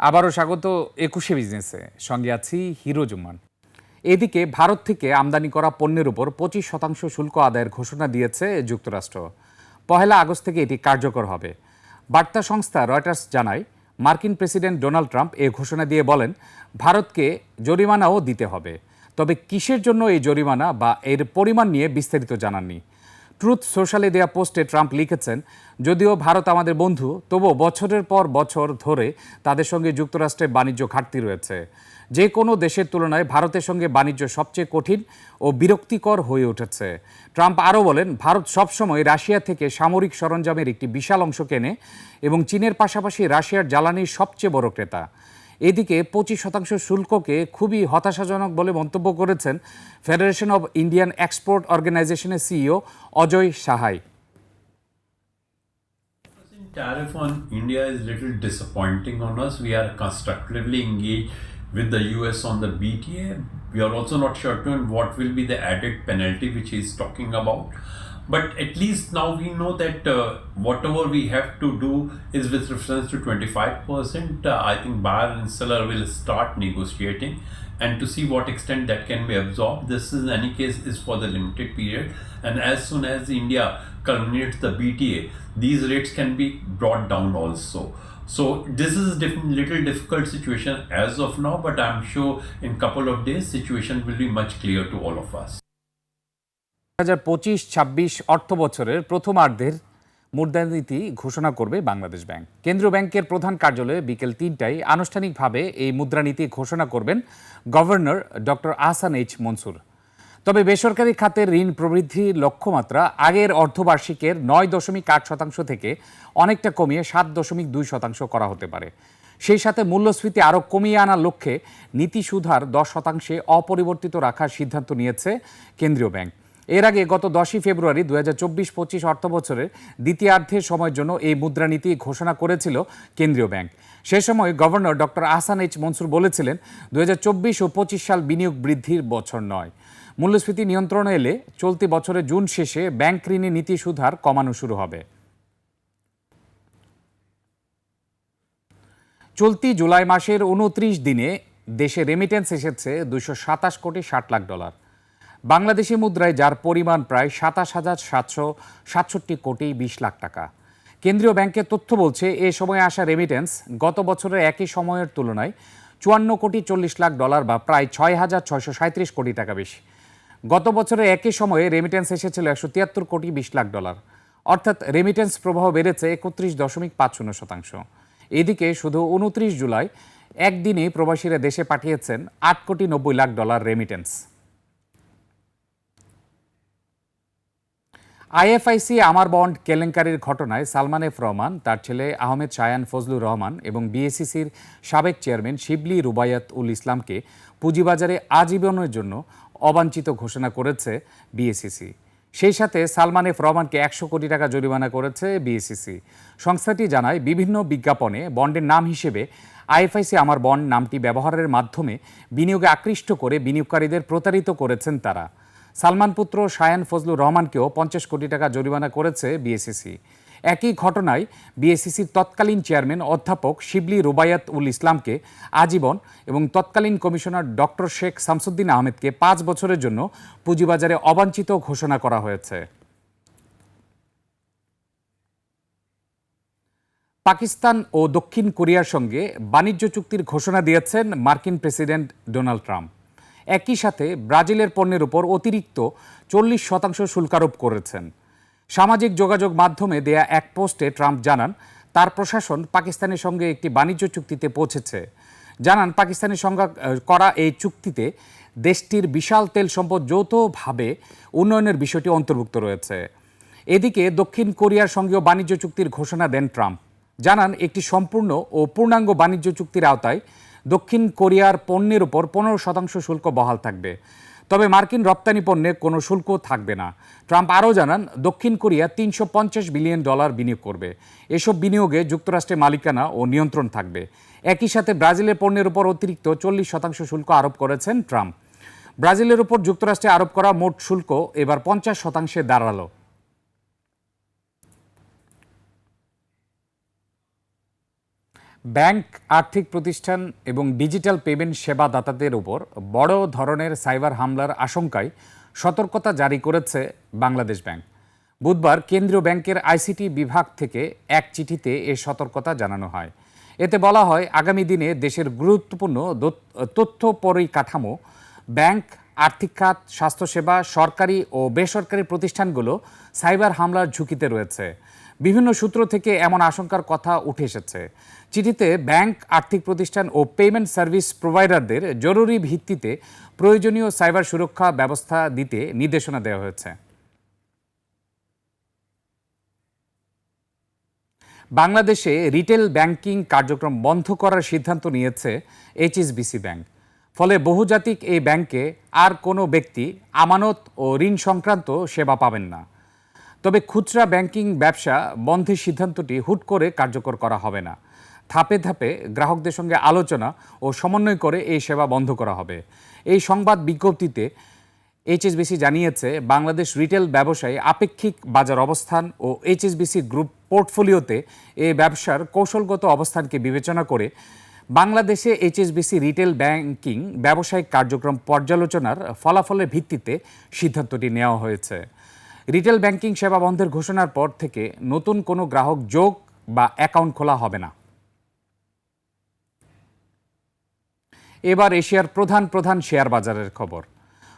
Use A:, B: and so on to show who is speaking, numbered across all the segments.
A: আবারও স্বাগত একুশে বিজনেসে। সঙ্গে আছি হিরো জুম্মান। এদিকে ভারত থেকে আমদানি করা পণ্যের উপর পঁচিশ শতাংশ শুল্ক আদায়ের ঘোষণা দিয়েছে যুক্তরাষ্ট্র। পহেলা আগস্ট থেকে এটি কার্যকর হবে। বার্তা সংস্থা রয়টার্স জানায়, মার্কিন প্রেসিডেন্ট ডোনাল্ড ট্রাম্প এ ঘোষণা দিয়ে বলেন, ভারতকে জরিমানাও দিতে হবে। তবে কিসের জন্য এই জরিমানা বা এর পরিমাণ নিয়ে বিস্তারিত জানাননি। ট্রুথ সোশ্যালে দেয়া পোস্টে ট্রাম্প লিখেছেন, যদিও ভারত আমাদের বন্ধু, তবুও বছরের পর বছর ধরে তাদের সঙ্গে যুক্তরাষ্ট্রের বাণিজ্য ঘাটতি রয়েছে। যে কোনো দেশের তুলনায় ভারতের সঙ্গে বাণিজ্য সবচেয়ে কঠিন ও বিরক্তিকর হয়ে উঠেছে। ট্রাম্প আরও বলেন, ভারত সবসময় রাশিয়া থেকে সামরিক সরঞ্জামের একটি বিশাল অংশ কেনে এবং চীনের পাশাপাশি রাশিয়ার জ্বালানির সবচেয়ে বড় ক্রেতা। এদিকে পঁচিশ শতাংশ শুল্ককে খুবই হতাশাজনক বলে মন্তব্য করেছেন ফেডারেশন অব ইন্ডিয়ান এক্সপোর্ট অর্গানাইজেশনের CEO Ajay Sahai
B: tariff on India is little disappointing on us. We are constructively engaged with the US on the BTA. We are also not certain what will be the added penalty which he is talking about. But at least now we know that uh, whatever we have to do is with reference to 25%. Uh, I think buyer and seller will start negotiating and to see what extent that can be absorbed. This is in any case is for the limited period. And as soon as India culminates the BTA, these rates can be brought down also. So this is a little difficult situation as of now, but I'm sure in couple of days situation will be much clearer to all of us.
A: হাজার পঁচিশ, ছাব্বিশ অর্থ বছরের প্রথমার্ধের মুদ্রানীতি ঘোষণা করবে Bangladesh bank. কেন্দ্রীয় ব্যাংকের প্রধান কার্যালয়ে বিকেল তিনটায় আনুষ্ঠানিকভাবে এই মুদ্রানীতি ঘোষণা করবেন governor doctor Ahsan H Mansur. তবে বেসরকারি খাতের ঋণ প্রবৃদ্ধির লক্ষ্যমাত্রা আগের অর্ধবার্ষিকের নয় দশমিক আট শতাংশ থেকে অনেকটা কমিয়ে সাত দশমিক দুই শতাংশ করা হতে পারে। সেই সাথে মূল্যস্ফীতি আরও কমিয়ে আনার লক্ষ্যে নীতি সুধার দশ শতাংশে অপরিবর্তিত রাখার সিদ্ধান্ত নিয়েছে কেন্দ্রীয় ব্যাংক। এর আগে গত দশই ফেব্রুয়ারি দু হাজার চব্বিশ পঁচিশ অর্থ বছরের দ্বিতীয়ার্ধের সময়ের জন্য এই মুদ্রানীতি ঘোষণা করেছিল কেন্দ্রীয় ব্যাংক। সে সময় governor doctor Ahsan H Mansur বলেছিলেন দু হাজার চব্বিশ ও পঁচিশ সাল বিনিয়োগ বৃদ্ধির বছর নয়। মূল্যস্ফীতি নিয়ন্ত্রণে এলে চলতি বছরের জুন শেষে ব্যাংক ঋণে নীতি সুধার কমানো শুরু হবে। চলতি জুলাই মাসের উনত্রিশ দিনে দেশে রেমিটেন্স এসেছে দুশো সাতাশ কোটি ষাট লাখ ডলার। বাংলাদেশি মুদ্রায় যার পরিমাণ প্রায় সাতাশ হাজার সাতশো সাতষট্টি কোটি বিশ লাখ টাকা। কেন্দ্রীয় ব্যাংকের তথ্য বলছে, এ সময়ে আসা রেমিটেন্স গত বছরের একই সময়ের তুলনায় চুয়ান্ন কোটি চল্লিশ লাখ ডলার বা প্রায় ছয় হাজার ছয়শো সাঁত্রিশ কোটি টাকা বেশি। গত বছরের একই সময়ে রেমিটেন্স এসেছিল একশো তিয়াত্তর কোটি বিশ লাখ ডলার। অর্থাৎ রেমিটেন্স প্রবাহ বেড়েছে একত্রিশ দশমিক পাঁচ শূন্য শতাংশ। এদিকে শুধু উনত্রিশ জুলাই একদিনে প্রবাসীরা দেশে পাঠিয়েছেন আট কোটি নব্বই lakh dollar remittance IFIC Amar bond কেলেঙ্কারির ঘটনায় সালমান এফ রহমান, তার ছেলে আহমেদ শায়ান ফজলুর রহমান এবং বিএসিসির সাবেক চেয়ারম্যান শিবলি রুবায়াত উল ইসলামকে পুঁজিবাজারে আজীবনের জন্য অবাঞ্ছিত ঘোষণা করেছে বিএসিসি। সেই সাথে সালমান এফ রহমানকে একশো কোটি টাকা জরিমানা করেছে বিএসিসি। সংস্থাটি জানায়, বিভিন্ন বিজ্ঞাপনে বন্ডের নাম হিসেবে আইএফআইসি আমার বন্ড নামটি ব্যবহারের মাধ্যমে বিনিয়োগে আকৃষ্ট করে বিনিয়োগকারীদের প্রতারিত করেছেন তারা। সালমান পুত্র শায়ান ফজলুর রহমানকেও পঞ্চাশ কোটি টাকা জরিমানা করেছে বিএসিসি একই ঘটনায় বিএসিসির তৎকালীন চেয়ারম্যান অধ্যাপক শিবলি রুবায়াত উল ইসলামকে আজীবন এবং তৎকালীন কমিশনার ডক্টর শেখ শামসুদ্দিন আহমেদকে পাঁচ বছরের জন্য পুঁজিবাজারে অবাঞ্ছিত ঘোষণা করা হয়েছে। পাকিস্তান ও দক্ষিণ কোরিয়ার সঙ্গে বাণিজ্য চুক্তির ঘোষণা দিয়েছেন মার্কিন প্রেসিডেন্ট ডোনাল্ড ট্রাম্প। একই সাথে ব্রাজিলের পণ্যের উপর অতিরিক্ত চল্লিশ শতাংশ শুল্কারোপ করেছেন। সামাজিক যোগাযোগ মাধ্যমে দেয়া এক পোস্টে ট্রাম্প জানান, তার প্রশাসন পাকিস্তানের সঙ্গে একটি বাণিজ্য চুক্তিতে পৌঁছেছে। জানান, পাকিস্তানের সঙ্গে করা এই চুক্তিতে দেশটির বিশাল তেল সম্পদ যৌথভাবে উন্নয়নের বিষয়টি অন্তর্ভুক্ত রয়েছে। এদিকে দক্ষিণ কোরিয়ার সঙ্গেও বাণিজ্য চুক্তির ঘোষণা দেন ট্রাম্প। জানান, একটি সম্পূর্ণ ও পূর্ণাঙ্গ বাণিজ্য চুক্তির আওতায় দক্ষিণ কোরিয়ার পণ্যের উপর পনেরো শতাংশ শুল্ক বহাল থাকবে। তবে মার্কিন রপ্তানি পণ্যে কোনো শুল্ক থাকবে না। ট্রাম্প আরও জানান, দক্ষিণ কোরিয়া তিনশো পঞ্চাশ বিলিয়ন ডলার বিনিয়োগ করবে। এসব বিনিয়োগে যুক্তরাষ্ট্রের মালিকানা ও নিয়ন্ত্রণ থাকবে। একই সাথে ব্রাজিলের পণ্যের উপর অতিরিক্ত চল্লিশ শতাংশ শুল্ক আরোপ করেছেন ট্রাম্প। ব্রাজিলের উপর যুক্তরাষ্ট্রে আরোপ করা মোট শুল্ক এবার পঞ্চাশ শতাংশে দাঁড়াল। ব্যাংক, আর্থিক প্রতিষ্ঠান এবং ডিজিটাল পেমেন্ট সেবাদাতাদের উপর বড় ধরনের সাইবার হামলার আশঙ্কায় সতর্কতা জারি করেছে বাংলাদেশ ব্যাংক। বুধবার কেন্দ্রীয় ব্যাংকের আইসিটি বিভাগ থেকে এক চিঠিতে এ সতর্কতা জানানো হয়। এতে বলা হয়, আগামী দিনে দেশের গুরুত্বপূর্ণ তথ্য পরিকাঠামো, ব্যাংক, আর্থিক খাত, স্বাস্থ্যসেবা, সরকারি ও বেসরকারি প্রতিষ্ঠানগুলো সাইবার হামলার ঝুঁকিতে রয়েছে। বিভিন্ন সূত্র থেকে এমন আশঙ্কার কথা উঠে এসেছে। চিঠিতে ব্যাংক, আর্থিক প্রতিষ্ঠান ও পেমেন্ট সার্ভিস প্রোভাইডারদের জরুরি ভিত্তিতে প্রয়োজনীয় সাইবার সুরক্ষা ব্যবস্থা দিতে নির্দেশনা দেওয়া হয়েছে। বাংলাদেশে রিটেল ব্যাংকিং কার্যক্রম বন্ধ করার সিদ্ধান্ত নিয়েছে এইচএসবিসি ব্যাংক। ফলে বহুজাতিক এই ব্যাংকে আর কোনো ব্যক্তি আমানত ও ঋণ সংক্রান্ত সেবা পাবেন না। তবে খুচরা ব্যাংকিং ব্যবসা বন্ধের সিদ্ধান্তটি হুট করে কার্যকর করা হবে না। ধাপে ধাপে গ্রাহকদের সঙ্গে আলোচনা ও সমন্বয় করে এই সেবা বন্ধ করা হবে। এই সংবাদ বিজ্ঞপ্তিতে এইচএসবিসি জানিয়েছে, বাংলাদেশ রিটেল ব্যবসায় আপেক্ষিক বাজার অবস্থান ও এইচএসবিসি গ্রুপ পোর্টফোলিওতে এই ব্যবসার কৌশলগত অবস্থানকে বিবেচনা করে বাংলাদেশে এইচএসবিসি রিটেল ব্যাংকিং ব্যবসায়িক কার্যক্রম পর্যালোচনার ফলাফলের ভিত্তিতে সিদ্ধান্তটি নেওয়া হয়েছে। রিটেল ব্যাংকিং সেবা বন্ধের ঘোষণার পর থেকে নতুন কোনো গ্রাহক যোগ বা অ্যাকাউন্ট খোলা হবে না। এবার এশিয়ার প্রধান প্রধান শেয়ার বাজারের খবর।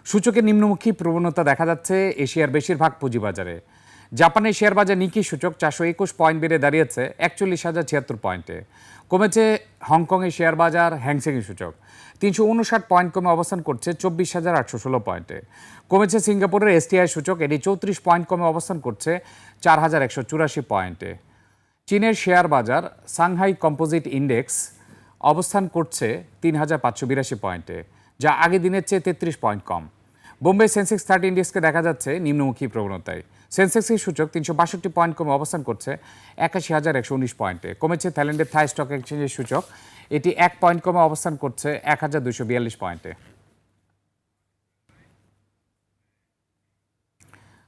A: সূচকে নিম্নমুখী প্রবণতা দেখা যাচ্ছে এশিয়ার বেশিরভাগ পুঁজিবাজারে। জাপানের শেয়ার বাজার নিকি সূচক চারশো একুশ পয়েন্ট বেড়ে দাঁড়িয়েছে, একচল্লিশ হাজার ছিয়াত্তর পয়েন্টে। কমেছে হংকংয়ের শেয়ার বাজার হ্যাংসেংয়ের সূচক। তিনশো উনষাট পয়েন্ট কমে অবস্থান করছে চব্বিশ হাজার আটশো ষোলো পয়েন্টে। কমেছে সিঙ্গাপুরের এসটিআই সূচক, এটি চৌত্রিশ পয়েন্ট কমে অবস্থান করছে চার হাজার একশো চুরাশি পয়েন্টে। চীনের শেয়ার বাজার সাংহাই কম্পোজিট ইন্ডেক্স অবস্থান করছে তিন হাজার পাঁচশো বিরাশি পয়েন্টে, যা আগের দিনের চেয়ে তেত্রিশ পয়েন্ট কম। বোম্বে সেন্সেক্স থার্টি ইন্ডেক্সকে দেখা যাচ্ছে নিম্নমুখী প্রবণতায়। সেন্সেক্সের সূচক তিনশো বাষট্টি পয়েন্ট কমে অবস্থান করছে একাশি হাজার একশো উনিশ পয়েন্টে। কমেছে থাইল্যান্ডের থাই স্টক এক্সচেঞ্জের সূচক। এটি এক পয়েন্ট কমে অবস্থান করছে এক হাজার দুশো বিয়াল্লিশ পয়েন্টে।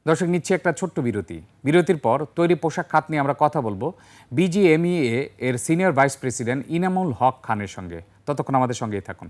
A: দর্শক, নিচ্ছে একটা ছোট্ট বিরতি। বিরতির পর তৈরি পোশাক খাত নিয়ে আমরা কথা বলব বিজিএমইএ এর senior vice president Inamul Haque খানের সঙ্গে। ততক্ষণ আমাদের সঙ্গেই থাকুন।